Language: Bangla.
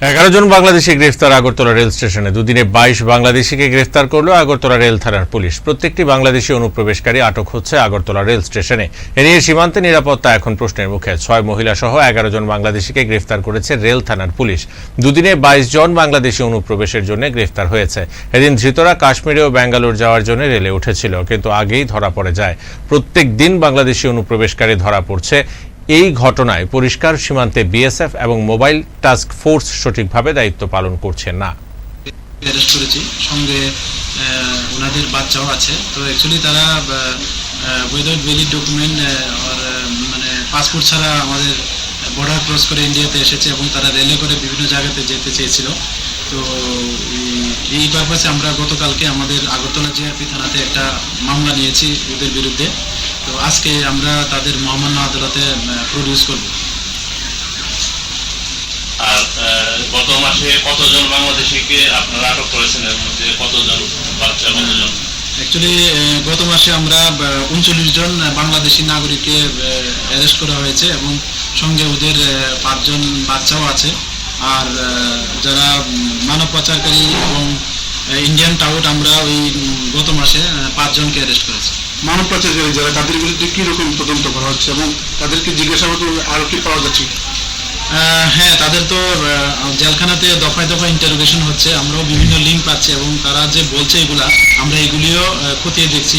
এগারো জন বাংলাদেশি গ্রেফতার আগরতলা রেল স্টেশনে। দুদিনে বাইশ বাংলাদেশিকে গ্রেফতার করল আগরতলা রেল থানার পুলিশ। প্রত্যেকটি বাংলাদেশি অনুপ্রবেশকারী আটক হচ্ছে আগরতলা রেল স্টেশনে। এ নিয়ে সীমান্তে নিরাপত্তা এখন প্রশ্নের মুখে। ছয় মহিলা সহ এগারো জন বাংলাদেশিকে গ্রেফতার করেছে রেল থানার পুলিশ। দুদিনে বাইশ জন বাংলাদেশি অনুপ্রবেশের জন্য গ্রেফতার হয়েছে। এদিন ধৃতরা কাশ্মীরে ও ব্যাঙ্গালোর যাওয়ার জন্য রেলে উঠেছিল, কিন্তু আগেই ধরা পড়ে যায়। প্রত্যেক দিন বাংলাদেশি অনুপ্রবেশকারী ধরা পড়ছে এই ঘটনায় পরিষ্কার সীমান্তে বিএসএফ এবং মোবাইল টাস্ক ফোর্স সঠিকভাবে দায়িত্ব পালন করছে না। করেছি। সঙ্গে ওনাদের বাচ্চাও আছে। তো অ্যাকচুয়ালি তারা ডকুমেন্ট মানে পাসপোর্ট ছাড়া আমাদের বর্ডার ক্রস করে ইন্ডিয়াতে এসেছে এবং তারা রেলে করে বিভিন্ন জায়গাতে যেতে চেয়েছিল। তো এই- এই পারপাসে আমরা গতকালকে আমাদের আগরতলা জিআরপি থানাতে একটা মামলা নিয়েছি ওদের বিরুদ্ধে। তো আজকে আমরা তাদের মহামান্য আদালতে প্রডিউস করব। আর গত মাসে কতজন বাংলাদেশিকে আপনারা আটক করেছেন এর মধ্যে কতজন বাচ্চা কতজন? অ্যাকচুয়ালি গত মাসে আমরা উনচল্লিশ জন বাংলাদেশি নাগরিককে অ্যারেস্ট করা হয়েছে এবং সঙ্গে ওদের পাঁচজন বাচ্চাও আছে। আর যারা মানব পাচারকারী এবং ইন্ডিয়ান টাউট আমরা ওই গত মাসে পাঁচজনকে অ্যারেস্ট করেছি। মানব পাচারকারী যারা, তাদের বিরুদ্ধে কি রকম তদন্ত করা হচ্ছে এবং তাদেরকে জিজ্ঞাসাবাদ আরও কি পাওয়া যাচ্ছে? হ্যাঁ তাদের তো জেলখানাতে দফায় দফায় ইন্টারোগেশন হচ্ছে। আমরাও বিভিন্ন লিঙ্ক পাচ্ছি এবং তারা যে বলছে এগুলা, আমরা এগুলিও খতিয়ে দেখছি।